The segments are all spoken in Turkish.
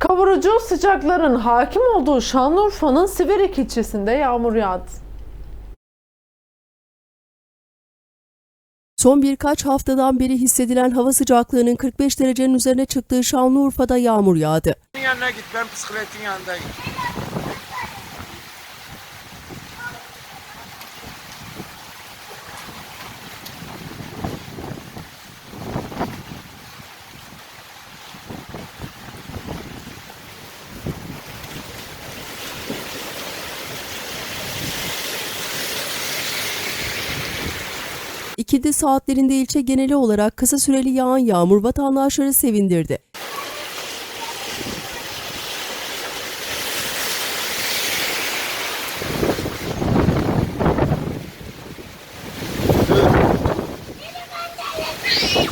Kavurucu sıcakların hakim olduğu Şanlıurfa'nın Siverek ilçesinde yağmur yağdı. Son birkaç haftadan beri hissedilen hava sıcaklığının 45 derecenin üzerine çıktığı Şanlıurfa'da yağmur yağdı. yanına git ben bisikletin yanındayım. İkindi saatlerinde ilçe geneli olarak kısa süreli yağan yağmur vatandaşları sevindirdi.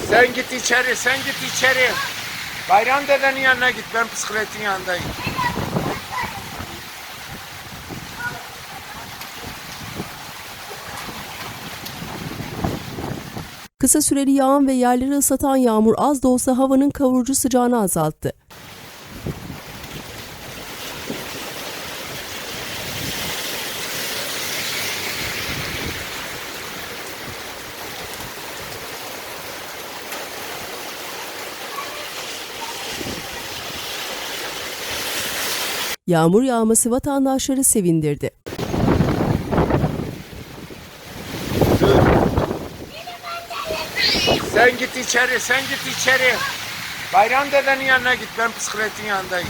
Sen git içeri, sen git içeri. Bayram dedenin yanına git ben bisikletin yanındayım. Kısa süreli yağan ve yerleri ıslatan yağmur az da olsa havanın kavurucu sıcağını azalttı. Yağmur yağması vatandaşları sevindirdi. Sen git içeri, sen git içeri. Bayram dedenin yanına git ben bisikletin yanındayım.